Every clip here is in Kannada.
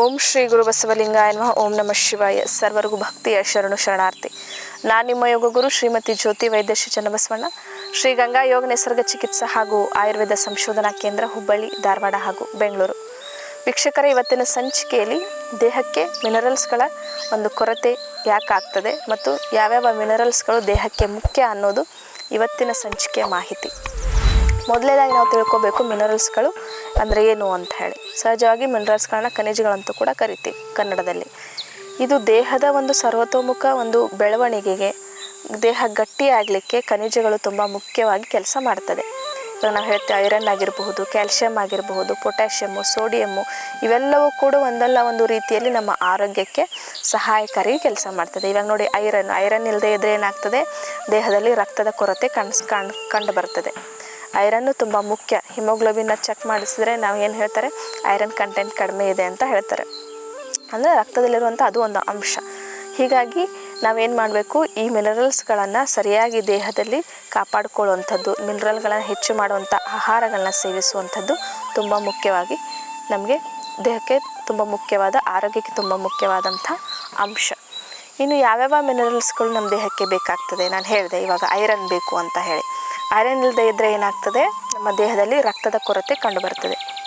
ಓಂ ಶ್ರೀ ಗುರು ಬಸವಲಿಂಗಾಯ ನಮಃ. ಓಂ ನಮಃ ಶಿವಾಯ. ಸರ್ವರಿಗೂ ಭಕ್ತಿಯ ಶರಣು ಶರಣಾರ್ಥಿ. ನಾನು ನಿಮ್ಮ ಯೋಗ ಗುರು ಶ್ರೀಮತಿ ಜ್ಯೋತಿ ವೈದ್ಯ ಶ್ರೀ ಚನ್ನಬಸವಣ್ಣ. ಶ್ರೀ ಗಂಗಾ ಯೋಗ ನಿಸರ್ಗ ಚಿಕಿತ್ಸಾ ಹಾಗೂ ಆಯುರ್ವೇದ ಸಂಶೋಧನಾ ಕೇಂದ್ರ ಹುಬ್ಬಳ್ಳಿ, ಧಾರವಾಡ ಹಾಗೂ ಬೆಂಗಳೂರು. ವೀಕ್ಷಕರ, ಇವತ್ತಿನ ಸಂಚಿಕೆಯಲ್ಲಿ ದೇಹಕ್ಕೆ ಮಿನರಲ್ಸ್ಗಳ ಒಂದು ಕೊರತೆ ಯಾಕಾಗ್ತದೆ ಮತ್ತು ಯಾವ್ಯಾವ ಮಿನರಲ್ಸ್ಗಳು ದೇಹಕ್ಕೆ ಮುಖ್ಯ ಅನ್ನೋದು ಇವತ್ತಿನ ಸಂಚಿಕೆಯ ಮಾಹಿತಿ. ಮೊದಲನೇದಾಗಿ ನಾವು ತಿಳ್ಕೊಬೇಕು ಮಿನರಲ್ಸ್ಗಳು ಅಂದರೆ ಏನು ಅಂತ ಹೇಳಿ. ಸಹಜವಾಗಿ ಮಿನರಲ್ಸ್ಗಳನ್ನ ಖನಿಜಗಳಂತೂ ಕೂಡ ಕರಿತೀವಿ ಕನ್ನಡದಲ್ಲಿ. ಇದು ದೇಹದ ಒಂದು ಸರ್ವತೋಮುಖ ಒಂದು ಬೆಳವಣಿಗೆಗೆ, ದೇಹ ಗಟ್ಟಿಯಾಗಲಿಕ್ಕೆ ಖನಿಜಗಳು ತುಂಬ ಮುಖ್ಯವಾಗಿ ಕೆಲಸ ಮಾಡ್ತದೆ. ಇವಾಗ ನಾವು ಹೇಳ್ತೀವಿ ಐರನ್ ಆಗಿರಬಹುದು, ಕ್ಯಾಲ್ಶಿಯಂ ಆಗಿರಬಹುದು ಪೊಟ್ಯಾಷಿಯಮ್ಮು ಸೋಡಿಯಮ್ಮು ಇವೆಲ್ಲವೂ ಕೂಡ ಒಂದಲ್ಲ ಒಂದು ರೀತಿಯಲ್ಲಿ ನಮ್ಮ ಆರೋಗ್ಯಕ್ಕೆ ಸಹಾಯಕಾರಿ ಕೆಲಸ ಮಾಡ್ತದೆ. ಇವಾಗ ನೋಡಿ ಐರನ್ ಐರನ್ ಇಲ್ಲದೆ ಇದ್ರೆ ಏನಾಗ್ತದೆ? ದೇಹದಲ್ಲಿ ರಕ್ತದ ಕೊರತೆ ಕಣ್ಸ್, ಕಾಣ್, ಕಂಡು ಬರ್ತದೆ. ಐರನ್ನು ತುಂಬ ಮುಖ್ಯ. ಹಿಮೋಗ್ಲೋಬಿನ್ನ ಚೆಕ್ ಮಾಡಿಸಿದ್ರೆ ನಾವು ಏನು ಹೇಳ್ತಾರೆ? ಐರನ್ ಕಂಟೆಂಟ್ ಕಡಿಮೆ ಇದೆ ಅಂತ ಹೇಳ್ತಾರೆ. ಅಂದರೆ ರಕ್ತದಲ್ಲಿರುವಂಥ ಅದು ಒಂದು ಅಂಶ. ಹೀಗಾಗಿ ನಾವೇನು ಮಾಡಬೇಕು? ಈ ಮಿನರಲ್ಸ್ಗಳನ್ನು ಸರಿಯಾಗಿ ದೇಹದಲ್ಲಿ ಕಾಪಾಡಿಕೊಳ್ಳುವಂಥದ್ದು ಮಿನರಲ್ಗಳನ್ನು ಹೆಚ್ಚು ಮಾಡುವಂಥ ಆಹಾರಗಳನ್ನ ಸೇವಿಸುವಂಥದ್ದು ತುಂಬ ಮುಖ್ಯವಾಗಿ ನಮಗೆ ದೇಹಕ್ಕೆ ತುಂಬ ಮುಖ್ಯವಾದ, ಆರೋಗ್ಯಕ್ಕೆ ತುಂಬ ಮುಖ್ಯವಾದಂಥ ಅಂಶ. ಇನ್ನು ಯಾವ್ಯಾವ ಮಿನರಲ್ಸ್ಗಳು ನಮ್ಮ ದೇಹಕ್ಕೆ ಬೇಕಾಗ್ತದೆ? ನಾನು ಹೇಳಿದೆ ಇವಾಗ ಐರನ್ ಬೇಕು ಅಂತ ಹೇಳಿ. ಐರನ್ ಇಲ್ಲದೆ ಇದ್ದರೆ ಏನಾಗ್ತದೆ? ನಮ್ಮ ದೇಹದಲ್ಲಿ ರಕ್ತದ ಕೊರತೆ ಕಂಡುಬರ್ತದೆ.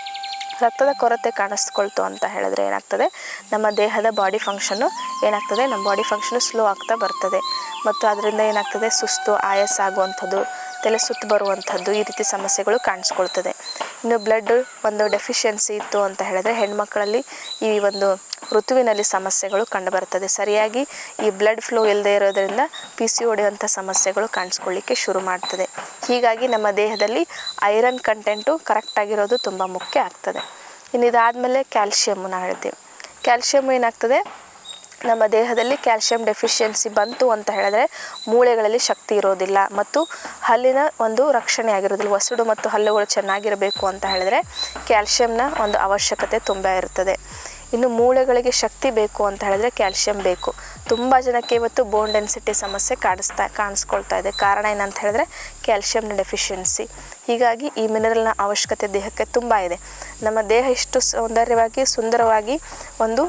ರಕ್ತದ ಕೊರತೆ ಕಾಣಿಸ್ಕೊಳ್ತು ಅಂತ ಹೇಳಿದ್ರೆ ಏನಾಗ್ತದೆ? ನಮ್ಮ ದೇಹದ ಬಾಡಿ ಫಂಕ್ಷನ್ನು ಏನಾಗ್ತದೆ? ನಮ್ಮ ಬಾಡಿ ಫಂಕ್ಷನು ಸ್ಲೋ ಆಗ್ತಾ ಬರ್ತದೆ. ಮತ್ತು ಅದರಿಂದ ಏನಾಗ್ತದೆ? ಸುಸ್ತು, ಆಯಾಸ ಆಗುವಂಥದ್ದು. ತಲೆ ಸುತ್ತು ಬರುವಂಥದ್ದು ಈ ರೀತಿ ಸಮಸ್ಯೆಗಳು ಕಾಣಿಸ್ಕೊಳ್ತದೆ. ಇನ್ನು ಬ್ಲಡ್ ಒಂದು ಡೆಫಿಷಿಯನ್ಸಿ ಇತ್ತು ಅಂತ ಹೇಳಿದ್ರೆ ಹೆಣ್ಮಕ್ಕಳಲ್ಲಿ ಈ ಒಂದು ಋತುವಿನಲ್ಲಿ ಸಮಸ್ಯೆಗಳು ಕಂಡುಬರ್ತದೆ. ಸರಿಯಾಗಿ ಈ ಬ್ಲಡ್ ಫ್ಲೋ ಇಲ್ಲದೆ ಇರೋದರಿಂದ ಪಿ ಸಿ ಹೊಡೆಯುವಂಥ ಸಮಸ್ಯೆಗಳು ಕಾಣಿಸ್ಕೊಳ್ಳಿಕ್ಕೆ ಶುರು ಮಾಡ್ತದೆ. ಹೀಗಾಗಿ ನಮ್ಮ ದೇಹದಲ್ಲಿ ಐರನ್ ಕಂಟೆಂಟು ಕರೆಕ್ಟಾಗಿರೋದು ತುಂಬ ಮುಖ್ಯ ಆಗ್ತದೆ. ಇನ್ನು ಇದಾದಮೇಲೆ ಕ್ಯಾಲ್ಶಿಯಮ್ಮು ನಾವು ಹೇಳ್ತೀವಿ. ಕ್ಯಾಲ್ಶಿಯಮ್ ಏನಾಗ್ತದೆ? ನಮ್ಮ ದೇಹದಲ್ಲಿ ಕ್ಯಾಲ್ಶಿಯಂ ಡೆಫಿಷಿಯನ್ಸಿ ಬಂತು ಅಂತ ಹೇಳಿದ್ರೆ ಮೂಳೆಗಳಲ್ಲಿ ಶಕ್ತಿ ಇರೋದಿಲ್ಲ ಮತ್ತು ಹಲ್ಲಿನ ಒಂದು ರಕ್ಷಣೆ ಆಗಿರೋದಿಲ್ಲ. ಒಸಡು ಮತ್ತು ಹಲ್ಲುಗಳು ಚೆನ್ನಾಗಿರಬೇಕು ಅಂತ ಹೇಳಿದ್ರೆ ಕ್ಯಾಲ್ಶಿಯಂನ ಒಂದು ಅವಶ್ಯಕತೆ ತುಂಬ ಇರ್ತದೆ. ಇನ್ನು ಮೂಳೆಗಳಿಗೆ ಶಕ್ತಿ ಬೇಕು ಅಂತ ಹೇಳಿದ್ರೆ ಕ್ಯಾಲ್ಶಿಯಂ ಬೇಕು. ತುಂಬ ಜನಕ್ಕೆ ಇವತ್ತು ಬೋನ್ ಡೆನ್ಸಿಟಿ ಸಮಸ್ಯೆ ಕಾಣಿಸ್ತಾ ಕಾಣಿಸ್ಕೊಳ್ತಾ ಇದೆ. ಕಾರಣ ಏನಂತ ಹೇಳಿದ್ರೆ ಕ್ಯಾಲ್ಶಿಯಂನ ಡೆಫಿಷಿಯನ್ಸಿ. ಹೀಗಾಗಿ ಈ ಮಿನರಲ್ನ ಅವಶ್ಯಕತೆ ದೇಹಕ್ಕೆ ತುಂಬ ಇದೆ. ನಮ್ಮ ದೇಹ ಇಷ್ಟು ಸೌಂದರ್ಯವಾಗಿ, ಸುಂದರವಾಗಿ ಒಂದು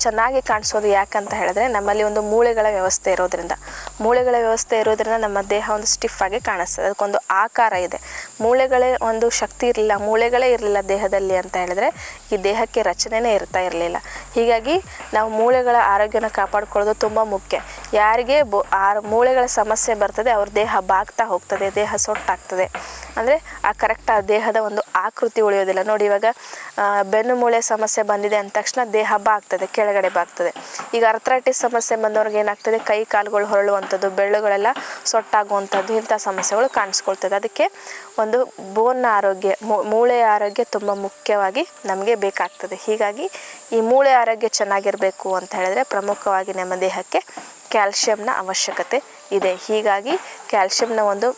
ಚೆನ್ನಾಗಿ ಕಾಣಿಸೋದು ಯಾಕಂತ ಹೇಳಿದ್ರೆ ನಮ್ಮಲ್ಲಿ ಒಂದು ಮೂಳೆಗಳ ವ್ಯವಸ್ಥೆ ಇರೋದ್ರಿಂದ. ಮೂಳೆಗಳ ವ್ಯವಸ್ಥೆ ಇರೋದ್ರಿಂದ ನಮ್ಮ ದೇಹ ಒಂದು ಸ್ಟಿಫ್ ಆಗಿ ಕಾಣಿಸ್ತದೆ. ಅದಕ್ಕೊಂದು ಆಕಾರ ಇದೆ. ಮೂಳೆಗಳೇ ಒಂದು ಶಕ್ತಿ ಇರಲಿಲ್ಲ, ಮೂಳೆಗಳೇ ಇರಲಿಲ್ಲ ದೇಹದಲ್ಲಿ ಅಂತ ಹೇಳಿದ್ರೆ ಈ ದೇಹಕ್ಕೆ ರಚನೆನೇ ಇರ್ತಾ ಇರಲಿಲ್ಲ. ಹೀಗಾಗಿ ನಾವು ಮೂಳೆಗಳ ಆರೋಗ್ಯನ ಕಾಪಾಡ್ಕೊಳ್ಳೋದು ತುಂಬ ಮುಖ್ಯ. ಯಾರಿಗೆ ಬೊ ಆ ಮೂಳೆಗಳ ಸಮಸ್ಯೆ ಬರ್ತದೆ, ಅವ್ರ ದೇಹ ಬಾಗ್ತಾ ಹೋಗ್ತದೆ, ದೇಹ ಸೊಟ್ಟಾಗ್ತದೆ. ಅಂದರೆ ಆ ಕರೆಕ್ಟ್ ಆ ದೇಹದ ಒಂದು ಆಕೃತಿ ಉಳಿಯೋದಿಲ್ಲ. ನೋಡಿ ಇವಾಗ ಬೆನ್ನು ಮೂಳೆ ಸಮಸ್ಯೆ ಬಂದಿದೆ ಅಂದ ತಕ್ಷಣ ದೇಹ ಬಾಗ್ತದೆ ಕೆಳಗಡೆ ಬಾಗ್ತದೆ ಈಗ ಅರ್ಥ್ರೈಟಿಸ್ ಸಮಸ್ಯೆ ಬಂದವ್ರಿಗೆ ಏನಾಗ್ತದೆ? ಕೈ ಕಾಲುಗಳು ಹೊರಳುವಂಥದ್ದು ಬೆಳ್ಳುಗಳೆಲ್ಲ ಸೊಟ್ಟಾಗುವಂಥದ್ದು, ಇಂಥ ಸಮಸ್ಯೆಗಳು ಕಾಣಿಸ್ಕೊಳ್ತದೆ. ಅದಕ್ಕೆ ಒಂದು ಬೋನ್ನ ಆರೋಗ್ಯ ಮೂಳೆಯ ಆರೋಗ್ಯ ತುಂಬ ಮುಖ್ಯವಾಗಿ ನಮಗೆ ಬೇಕಾಗ್ತದೆ. ಹೀಗಾಗಿ ಈ ಮೂಳೆ ಆರೋಗ್ಯ ಚೆನ್ನಾಗಿರಬೇಕು ಅಂತ ಹೇಳಿದ್ರೆ ಪ್ರಮುಖವಾಗಿ ನಮ್ಮ ದೇಹಕ್ಕೆ ಕ್ಯಾಲ್ಶಿಯಂನ ಅವಶ್ಯಕತೆ ಇದೆ. ಹೀಗಾಗಿ ಕ್ಯಾಲ್ಶಿಯಂನ ಒಂದು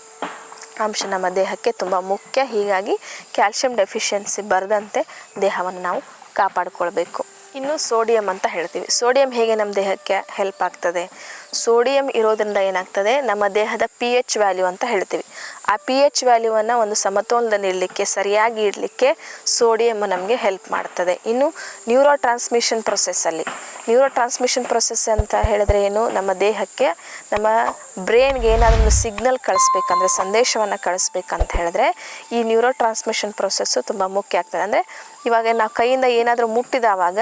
ಅಂಶ ನಮ್ಮ ದೇಹಕ್ಕೆ ತುಂಬ ಮುಖ್ಯ. ಹೀಗಾಗಿ ಕ್ಯಾಲ್ಶಿಯಂ ಡೆಫಿಷಿಯನ್ಸಿ ಬರದಂತೆ ದೇಹವನ್ನು ನಾವು ಕಾಪಾಡಿಕೊಳ್ಬೇಕು. ಇನ್ನು ಸೋಡಿಯಂ ಅಂತ ಹೇಳ್ತೀವಿ. ಸೋಡಿಯಂ ಹೇಗೆ ನಮ್ಮ ದೇಹಕ್ಕೆ ಹೆಲ್ಪ್ ಆಗ್ತದೆ? ಸೋಡಿಯಂ ಇರೋದ್ರಿಂದ ಏನಾಗ್ತದೆ? ನಮ್ಮ ದೇಹದ ಪಿ ಎಚ್ ವ್ಯಾಲ್ಯೂ ಅಂತ ಹೇಳ್ತೀವಿ. ಆ ಪಿ ಎಚ್ ವ್ಯಾಲ್ಯೂವನ್ನು ಒಂದು ಸಮತೋಲನದಲ್ಲಿ ಇಡಲಿಕ್ಕೆ, ಸರಿಯಾಗಿ ಇಡಲಿಕ್ಕೆ ಸೋಡಿಯಂ ನಮಗೆ ಹೆಲ್ಪ್ ಮಾಡ್ತದೆ. ಇನ್ನು ನ್ಯೂರೋ ಟ್ರಾನ್ಸ್ಮಿಷನ್ ಪ್ರೊಸೆಸ್ಸಲ್ಲಿ ನ್ಯೂರೋ ಟ್ರಾನ್ಸ್ಮಿಷನ್ ಪ್ರೊಸೆಸ್ ಅಂತ ಹೇಳಿದ್ರೆ ಏನು? ನಮ್ಮ ದೇಹಕ್ಕೆ, ನಮ್ಮ ಬ್ರೈನ್ಗೆ ಏನಾದರೂ ಒಂದು ಸಿಗ್ನಲ್ ಕಳಿಸ್ಬೇಕಂದ್ರೆ, ಸಂದೇಶವನ್ನು ಕಳಿಸ್ಬೇಕಂತ ಹೇಳಿದ್ರೆ, ಈ ನ್ಯೂರೋ ಟ್ರಾನ್ಸ್ಮಿಷನ್ ಪ್ರೊಸೆಸ್ಸು ತುಂಬ ಮುಖ್ಯ ಆಗ್ತದೆ. ಅಂದರೆ ಇವಾಗ ನಾವು ಕೈಯಿಂದ ಏನಾದರೂ ಮುಟ್ಟಿದವಾಗ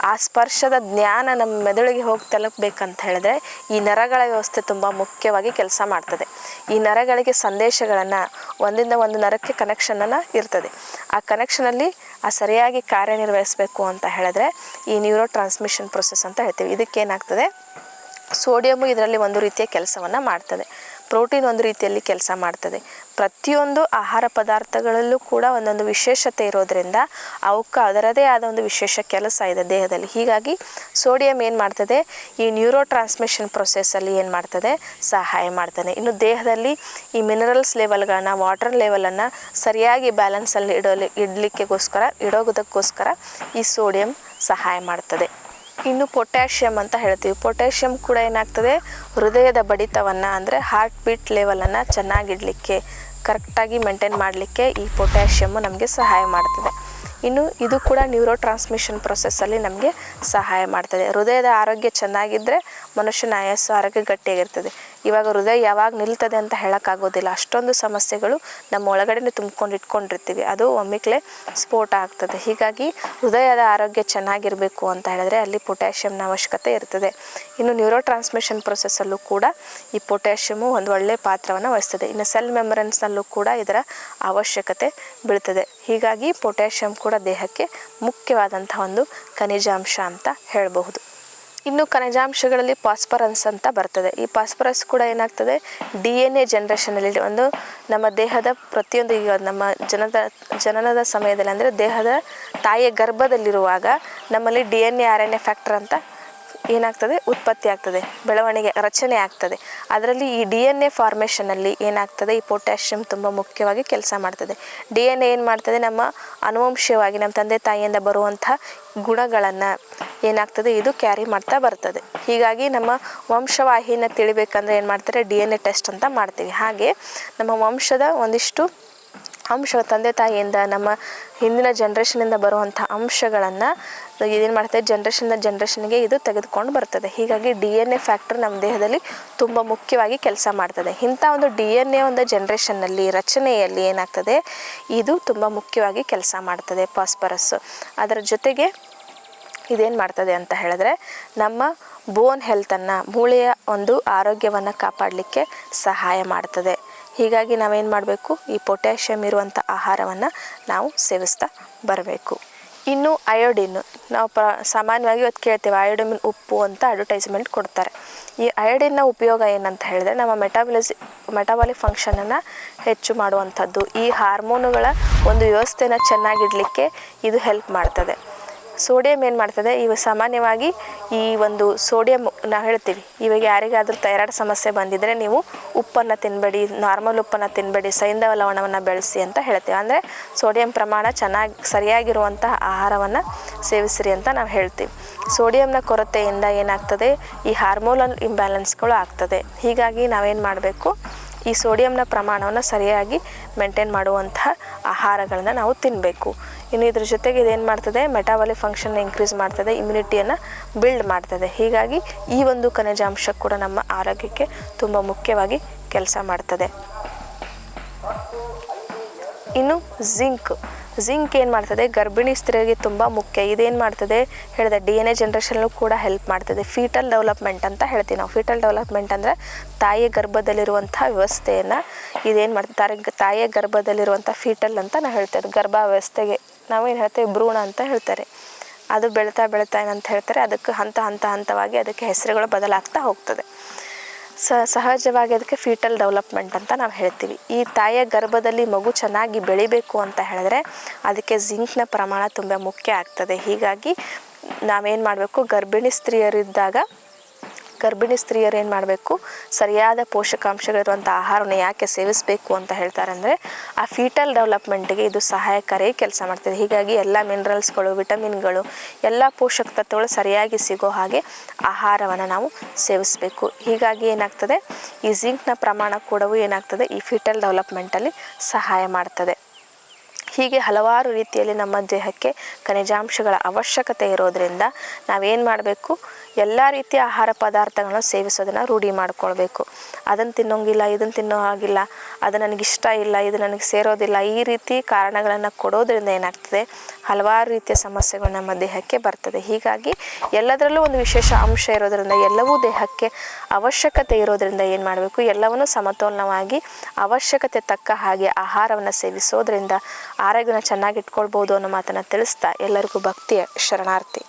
ಆ ಸ್ಪರ್ಶದ ಜ್ಞಾನ ನಮ್ಮ ಮೆದುಳಿಗೆ ಹೋಗಿ ತಲುಪಬೇಕಂತ ಹೇಳಿದ್ರೆ, ಈ ನರಗಳ ವ್ಯವಸ್ಥೆ ತುಂಬ ಮುಖ್ಯವಾಗಿ ಕೆಲಸ ಮಾಡ್ತದೆ. ಈ ನರಗಳಿಗೆ ಸಂದೇಶಗಳನ್ನು ಒಂದಿಂದ ಒಂದು ನರಕ್ಕೆ ಕನೆಕ್ಷನನ್ನು ಇರ್ತದೆ. ಆ ಕನೆಕ್ಷನಲ್ಲಿ ಆ ಸರಿಯಾಗಿ ಕಾರ್ಯನಿರ್ವಹಿಸಬೇಕು ಅಂತ ಹೇಳಿದ್ರೆ, ಈ ನ್ಯೂರೋ ಟ್ರಾನ್ಸ್ಮಿಷನ್ ಪ್ರೊಸೆಸ್ ಅಂತ ಹೇಳ್ತೀವಿ. ಇದಕ್ಕೇನಾಗ್ತದೆ ಸೋಡಿಯಮ್ಮು ಇದರಲ್ಲಿ ಒಂದು ರೀತಿಯ ಕೆಲಸವನ್ನು ಮಾಡ್ತದೆ. ಪ್ರೋಟೀನ್ ಒಂದು ರೀತಿಯಲ್ಲಿ ಕೆಲಸ ಮಾಡ್ತದೆ. ಪ್ರತಿಯೊಂದು ಆಹಾರ ಪದಾರ್ಥಗಳಲ್ಲೂ ಕೂಡ ಒಂದೊಂದು ವಿಶೇಷತೆ ಇರೋದ್ರಿಂದ ಅವಕ್ಕೆ ಅದರದೇ ಆದ ಒಂದು ವಿಶೇಷ ಕೆಲಸ ಇದೆ ದೇಹದಲ್ಲಿ. ಹೀಗಾಗಿ ಸೋಡಿಯಂ ಏನು ಮಾಡ್ತದೆ? ಈ ನ್ಯೂರೋ ಟ್ರಾನ್ಸ್ಮಿಷನ್ ಪ್ರೊಸೆಸ್ಸಲ್ಲಿ ಏನು ಮಾಡ್ತದೆ? ಸಹಾಯ ಮಾಡ್ತಾನೆ ಇನ್ನು ದೇಹದಲ್ಲಿ ಈ ಮಿನರಲ್ಸ್ ಲೆವೆಲ್ಗಳನ್ನ ವಾಟರ್ ಲೆವೆಲನ್ನು ಸರಿಯಾಗಿ ಬ್ಯಾಲೆನ್ಸಲ್ಲಿ ಇಡೋಲಿ, ಇಡಲಿಕ್ಕೆಗೋಸ್ಕರ, ಇಡೋದಕ್ಕೋಸ್ಕರ ಈ ಸೋಡಿಯಂ ಸಹಾಯ ಮಾಡ್ತದೆ. ಇನ್ನು ಪೊಟ್ಯಾಷಿಯಮ್ ಅಂತ ಹೇಳ್ತೀವಿ. ಪೊಟ್ಯಾಷಿಯಮ್ ಕೂಡ ಏನಾಗ್ತದೆ? ಹೃದಯದ ಬಡಿತವನ್ನು ಅಂದರೆ ಹಾರ್ಟ್ ಬೀಟ್ ಲೆವೆಲನ್ನು ಚೆನ್ನಾಗಿಡಲಿಕ್ಕೆ ಕರೆಕ್ಟಾಗಿ ಮೇಂಟೈನ್ ಮಾಡಲಿಕ್ಕೆ ಈ ಪೊಟ್ಯಾಷಿಯಮ್ಮು ನಮಗೆ ಸಹಾಯ ಮಾಡ್ತದೆ. ಇನ್ನು ಇದು ಕೂಡ ನ್ಯೂರೋ ಟ್ರಾನ್ಸ್ಮಿಷನ್ ಪ್ರೊಸೆಸ್ಸಲ್ಲಿ ನಮಗೆ ಸಹಾಯ ಮಾಡ್ತದೆ. ಹೃದಯದ ಆರೋಗ್ಯ ಚೆನ್ನಾಗಿದ್ದರೆ ಮನುಷ್ಯನ ಆಯಸ್ಸು ಆರೋಗ್ಯ ಗಟ್ಟಿಯಾಗಿರ್ತದೆ ಇವಾಗ ಹೃದಯ ಯಾವಾಗ ನಿಲ್ತದೆ ಅಂತ ಹೇಳೋಕ್ಕಾಗೋದಿಲ್ಲ. ಅಷ್ಟೊಂದು ಸಮಸ್ಯೆಗಳು ನಮ್ಮ ಒಳಗಡೆ ತುಂಬ್ಕೊಂಡು ಇಟ್ಕೊಂಡಿರ್ತೀವಿ. ಅದು ಒಮ್ಮಿಕ್ಲೆ ಸ್ಫೋಟ ಆಗ್ತದೆ. ಹೀಗಾಗಿ ಹೃದಯದ ಆರೋಗ್ಯ ಚೆನ್ನಾಗಿರಬೇಕು ಅಂತ ಹೇಳಿದ್ರೆ ಅಲ್ಲಿ ಪೊಟ್ಯಾಷಿಯಮ್ನ ಅವಶ್ಯಕತೆ ಇರ್ತದೆ. ಇನ್ನು ನ್ಯೂರೋ ಟ್ರಾನ್ಸ್ಮಿಷನ್ ಪ್ರೊಸೆಸ್ಸಲ್ಲೂ ಕೂಡ ಈ ಪೊಟ್ಯಾಷಿಯಮು ಒಂದು ಒಳ್ಳೆಯ ಪಾತ್ರವನ್ನು ವಹಿಸ್ತದೆ. ಇನ್ನು ಸೆಲ್ ಮೆಮರೆನ್ಸ್ನಲ್ಲೂ ಕೂಡ ಇದರ ಅವಶ್ಯಕತೆ ಬೀಳ್ತದೆ. ಹೀಗಾಗಿ ಪೊಟ್ಯಾಷಿಯಮ್ ಕೂಡ ದೇಹಕ್ಕೆ ಮುಖ್ಯವಾದಂತಹ ಒಂದು ಖನಿಜಾಂಶ ಅಂತ ಹೇಳಬಹುದು. ಇನ್ನು ಖನಿಜಾಂಶಗಳಲ್ಲಿ ಫಾಸ್ಫರನ್ಸ್ ಅಂತ ಬರ್ತದೆ. ಈ ಫಾಸ್ಫರಸ್ ಕೂಡ ಏನಾಗ್ತದೆ? ಡಿ ಎನ್ ಎ ಜನ್ರೇಷನಲ್ಲಿ ಒಂದು ನಮ್ಮ ದೇಹದ ಪ್ರತಿಯೊಂದು ಈಗ ನಮ್ಮ ಜನದ, ಜನನದ ಸಮಯದಲ್ಲಿ ಅಂದರೆ ದೇಹದ ತಾಯಿಯ ಗರ್ಭದಲ್ಲಿರುವಾಗ ನಮ್ಮಲ್ಲಿ D N A, R N A factor ಅಂತ ಏನಾಗ್ತದೆ? ಉತ್ಪತ್ತಿ ಆಗ್ತದೆ. ಬೆಳವಣಿಗೆ ರಚನೆ ಆಗ್ತದೆ. ಅದರಲ್ಲಿ ಈ ಡಿ ಎನ್ ಎ ಫಾರ್ಮೇಷನಲ್ಲಿ ಏನಾಗ್ತದೆ? ಈ ಪೊಟ್ಯಾಷಿಯಮ್ ತುಂಬ ಮುಖ್ಯವಾಗಿ ಕೆಲಸ ಮಾಡ್ತದೆ. ಡಿ ಎನ್ ಎ ಏನು ಮಾಡ್ತದೆ? ನಮ್ಮ ಅನುವಂಶೀಯವಾಗಿ ನಮ್ಮ ತಂದೆ ತಾಯಿಯಿಂದ ಬರುವಂಥ ಗುಣಗಳನ್ನು ಏನಾಗ್ತದೆ? ಇದು ಕ್ಯಾರಿ ಮಾಡ್ತಾ ಬರ್ತದೆ. ಹೀಗಾಗಿ ನಮ್ಮ ವಂಶವಾಹಿನ ತಿಳಿಬೇಕಂದ್ರೆ ಏನು ಮಾಡ್ತಾರೆ? ಡಿ ಎನ್ ಎ ಟೆಸ್ಟ್ ಅಂತ ಮಾಡ್ತೀವಿ. ಹಾಗೆ ನಮ್ಮ ವಂಶದ ಒಂದಿಷ್ಟು ಅಂಶ ತಂದೆ ತಾಯಿಯಿಂದ ನಮ್ಮ ಹಿಂದಿನ ಜನ್ರೇಷನಿಂದ ಬರುವಂಥ ಅಂಶಗಳನ್ನು ಇದೇನು ಮಾಡ್ತದೆ? ಜನ್ರೇಷನ್ನ ಜನ್ರೇಷನ್ಗೆ ಇದು ತೆಗೆದುಕೊಂಡು ಬರ್ತದೆ. ಹೀಗಾಗಿ ಡಿ ಎನ್ ಎ ಫ್ಯಾಕ್ಟರ್ ನಮ್ಮ ದೇಹದಲ್ಲಿ ತುಂಬ ಮುಖ್ಯವಾಗಿ ಕೆಲಸ ಮಾಡ್ತದೆ. ಇಂಥ ಒಂದು ಡಿ ಎನ್ ಎ ಒಂದು ಜನ್ರೇಷನ್ನಲ್ಲಿ ರಚನೆಯಲ್ಲಿ ಏನಾಗ್ತದೆ? ಇದು ತುಂಬ ಮುಖ್ಯವಾಗಿ ಕೆಲಸ ಮಾಡ್ತದೆ ಫಾಸ್ಫರಸ್ ಅದರ ಜೊತೆಗೆ ಇದೇನು ಮಾಡ್ತದೆ ಅಂತ ಹೇಳಿದ್ರೆ ನಮ್ಮ ಬೋನ್ ಹೆಲ್ತನ್ನು ಮೂಳೆಯ ಒಂದು ಆರೋಗ್ಯವನ್ನು ಕಾಪಾಡಲಿಕ್ಕೆ ಸಹಾಯ ಮಾಡ್ತದೆ. ಹೀಗಾಗಿ ನಾವೇನು ಮಾಡಬೇಕು? ಈ ಪೊಟ್ಯಾಷಿಯಮ್ ಇರುವಂಥ ಆಹಾರವನ್ನು ನಾವು ಸೇವಿಸ್ತಾ ಬರಬೇಕು. ಇನ್ನು ಅಯೋಡಿನ್ ನಾವು ಪ್ರ, ಸಾಮಾನ್ಯವಾಗಿ ಇವತ್ತು ಕೇಳ್ತೇವೆ ಅಯೋಡಿನ್ ಉಪ್ಪು ಅಂತ ಅಡ್ವರ್ಟೈಸ್ಮೆಂಟ್ ಕೊಡ್ತಾರೆ. ಈ ಅಯೋಡಿನ್ನ ಉಪಯೋಗ ಏನಂತ ಹೇಳಿದ್ರೆ, ನಮ್ಮ ಮೆಟಾಬಲಿಸ್ ಮೆಟಾಬಾಲಿಕ್ ಫಂಕ್ಷನನ್ನು ಹೆಚ್ಚು ಮಾಡುವಂಥದ್ದು. ಈ ಹಾರ್ಮೋನುಗಳ ಒಂದು ವ್ಯವಸ್ಥೆನ ಚೆನ್ನಾಗಿಡಲಿಕ್ಕೆ ಇದು ಹೆಲ್ಪ್ ಮಾಡ್ತದೆ. ಸೋಡಿಯಂ ಏನು ಮಾಡ್ತದೆ? ಇವು ಸಾಮಾನ್ಯವಾಗಿ ಈ ಒಂದು ಸೋಡಿಯಂ ನಾವು ಹೇಳ್ತೀವಿ. ಇವಾಗ ಯಾರಿಗಾದರೂ ಥೈರಾಯ್ಡ್ ಸಮಸ್ಯೆ ಬಂದಿದ್ದರೆ ನೀವು ಉಪ್ಪನ್ನು ತಿನ್ನಬೇಡಿ ನಾರ್ಮಲ್ ಉಪ್ಪನ್ನು ತಿನ್ನಬೇಡಿ ಸೈಂಧವ ಲವಣವನ್ನು ಬೆಳೆಸಿ ಅಂತ ಹೇಳ್ತೀವಿ. ಅಂದರೆ ಸೋಡಿಯಂ ಪ್ರಮಾಣ ಚೆನ್ನಾಗಿ, ಸರಿಯಾಗಿರುವಂತಹ ಆಹಾರವನ್ನು ಸೇವಿಸಿರಿ ಅಂತ ನಾವು ಹೇಳ್ತೀವಿ. ಸೋಡಿಯಂನ ಕೊರತೆಯಿಂದ ಏನಾಗ್ತದೆ? ಈ ಹಾರ್ಮೋನಲ್ ಇಂಬ್ಯಾಲೆನ್ಸ್ಗಳು ಆಗ್ತದೆ. ಹೀಗಾಗಿ ನಾವೇನು ಮಾಡಬೇಕು? ಈ ಸೋಡಿಯಂನ ಪ್ರಮಾಣವನ್ನು ಸರಿಯಾಗಿ ಮೇಂಟೈನ್ ಮಾಡುವಂತಹ ಆಹಾರಗಳನ್ನು ನಾವು ತಿನ್ನಬೇಕು ಇನ್ನು ಇದ್ರ ಜೊತೆಗೆ ಇದೇನು ಮಾಡ್ತದೆ? ಮೆಟಾಬಾಲಿಕ್ ಫಂಕ್ಷನ್ ಇನ್ಕ್ರೀಸ್ ಮಾಡ್ತದೆ ಇಮ್ಯುನಿಟಿಯನ್ನು ಬಿಲ್ಡ್ ಮಾಡ್ತದೆ. ಹೀಗಾಗಿ ಈ ಒಂದು ಖನಿಜಾಂಶ ಕೂಡ ನಮ್ಮ ಆರೋಗ್ಯಕ್ಕೆ ತುಂಬ ಮುಖ್ಯವಾಗಿ ಕೆಲಸ ಮಾಡ್ತದೆ. ಇನ್ನು ಜಿಂಕ್ ಜಿಂಕ್ ಏನು ಮಾಡ್ತದೆ? ಗರ್ಭಿಣಿ ಸ್ತ್ರೀಯರಿಗೆ ತುಂಬ ಮುಖ್ಯ. ಇದೇನು ಮಾಡ್ತದೆ? ಹೇಳಿದೆ ಡಿ ಎನ್ ಎ ಜನ್ರೇಷನ್ಲೂ ಕೂಡ ಹೆಲ್ಪ್ ಮಾಡ್ತದೆ. ಫೀಟಲ್ ಡೆವಲಪ್ಮೆಂಟ್ ಅಂತ ಹೇಳ್ತೀವಿ ನಾವು. ಫೀಟಲ್ ಡೆವಲಪ್ಮೆಂಟ್ ಅಂದರೆ ತಾಯಿಯ ಗರ್ಭದಲ್ಲಿರುವಂಥ ವ್ಯವಸ್ಥೆಯನ್ನು ಇದೇನು ಮಾಡ್ತಾರೆ ತಾರಿ- ತಾಯಿಯ ಗರ್ಭದಲ್ಲಿರುವಂಥ ಫೀಟಲ್ ಅಂತ ನಾನು ಹೇಳ್ತೇವೆ ಗರ್ಭ ವ್ಯವಸ್ಥೆಗೆ ನಾವೇನು ಹೇಳ್ತೇವೆ? ಭ್ರೂಣ ಅಂತ ಹೇಳ್ತಾರೆ. ಅದು ಬೆಳೀತಾ ಬೆಳೀತಾ ಏನಂತ ಹೇಳ್ತಾರೆ. ಅದಕ್ಕೆ ಹಂತ ಹಂತ ಹಂತವಾಗಿ ಅದಕ್ಕೆ ಹೆಸರುಗಳು ಬದಲಾಗ್ತಾ ಹೋಗ್ತದೆ. ಸ, ಸಹಜವಾಗಿ ಅದಕ್ಕೆ ಫೀಟಲ್ ಡೆವಲಪ್ಮೆಂಟ್ ಅಂತ ನಾವು ಹೇಳ್ತೀವಿ. ಈ ತಾಯಿಯ ಗರ್ಭದಲ್ಲಿ ಮಗು ಚೆನ್ನಾಗಿ ಬೆಳಿಬೇಕು ಅಂತ ಹೇಳಿದ್ರೆ ಅದಕ್ಕೆ ಜಿಂಕ್ನ ಪ್ರಮಾಣ ತುಂಬ ಮುಖ್ಯ ಆಗ್ತದೆ. ಹೀಗಾಗಿ ನಾವೇನು ಮಾಡಬೇಕು? ಗರ್ಭಿಣಿ ಸ್ತ್ರೀಯರಿದ್ದಾಗ ಗರ್ಭಿಣಿ ಸ್ತ್ರೀಯರು ಏನು ಮಾಡಬೇಕು? ಸರಿಯಾದ ಪೋಷಕಾಂಶಗಳಿರುವಂಥ ಆಹಾರವನ್ನು ಯಾಕೆ ಸೇವಿಸಬೇಕು ಅಂತ ಹೇಳ್ತಾರೆ ಅಂದರೆ, ಆ ಫೀಟಲ್ ಡೆವಲಪ್ಮೆಂಟಿಗೆ ಇದು ಸಹಾಯಕಾರಿ ಕೆಲಸ ಮಾಡ್ತದೆ. ಹೀಗಾಗಿ ಎಲ್ಲ ಮಿನರಲ್ಸ್ಗಳು ವಿಟಮಿನ್ಗಳು ಎಲ್ಲ ಪೋಷಕ ತತ್ವಗಳು ಸರಿಯಾಗಿ ಸಿಗೋ ಹಾಗೆ ಆಹಾರವನ್ನು ನಾವು ಸೇವಿಸಬೇಕು. ಹೀಗಾಗಿ ಏನಾಗ್ತದೆ? ಈ ಜಿಂಕ್ನ ಪ್ರಮಾಣ ಕೂಡವು ಏನಾಗ್ತದೆ? ಈ ಫೀಟಲ್ ಡೆವಲಪ್ಮೆಂಟಲ್ಲಿ ಸಹಾಯ ಮಾಡ್ತದೆ. ಹೀಗೆ ಹಲವಾರು ರೀತಿಯಲ್ಲಿ ನಮ್ಮ ದೇಹಕ್ಕೆ ಖನಿಜಾಂಶಗಳ ಅವಶ್ಯಕತೆ ಇರೋದರಿಂದ ನಾವೇನು ಮಾಡಬೇಕು? ಎಲ್ಲ ರೀತಿಯ ಆಹಾರ ಪದಾರ್ಥಗಳನ್ನು ಸೇವಿಸೋದನ್ನು ರೂಢಿ ಮಾಡ್ಕೊಳ್ಬೇಕು. ಅದನ್ನು ತಿನ್ನೋಂಗಿಲ್ಲ ಇದನ್ನು ತಿನ್ನೋ ಹಾಗಿಲ್ಲ, ಅದು ನನಗಿಷ್ಟ ಇಲ್ಲ, ಇದು ನನಗೆ ಸೇರೋದಿಲ್ಲ, ಈ ರೀತಿ ಕಾರಣಗಳನ್ನು ಕೊಡೋದ್ರಿಂದ ಏನಾಗ್ತದೆ? ಹಲವಾರು ರೀತಿಯ ಸಮಸ್ಯೆಗಳು ನಮ್ಮ ದೇಹಕ್ಕೆ ಬರ್ತದೆ. ಹೀಗಾಗಿ ಎಲ್ಲದರಲ್ಲೂ ಒಂದು ವಿಶೇಷ ಅಂಶ ಇರೋದರಿಂದ, ಎಲ್ಲವೂ ದೇಹಕ್ಕೆ ಅವಶ್ಯಕತೆ ಇರೋದರಿಂದ ಏನು ಮಾಡಬೇಕು? ಎಲ್ಲವನ್ನೂ ಸಮತೋಲನವಾಗಿ ಅವಶ್ಯಕತೆ ತಕ್ಕ ಹಾಗೆ ಆಹಾರವನ್ನು ಸೇವಿಸೋದ್ರಿಂದ ಆರೋಗ್ಯನ ಚೆನ್ನಾಗಿ ಇಟ್ಕೊಳ್ಬೋದು ಅನ್ನೋ ಮಾತನ್ನು ತಿಳಿಸ್ತಾ ಎಲ್ಲರಿಗೂ ಭಕ್ತಿಯ ಶರಣಾರ್ಥಿ.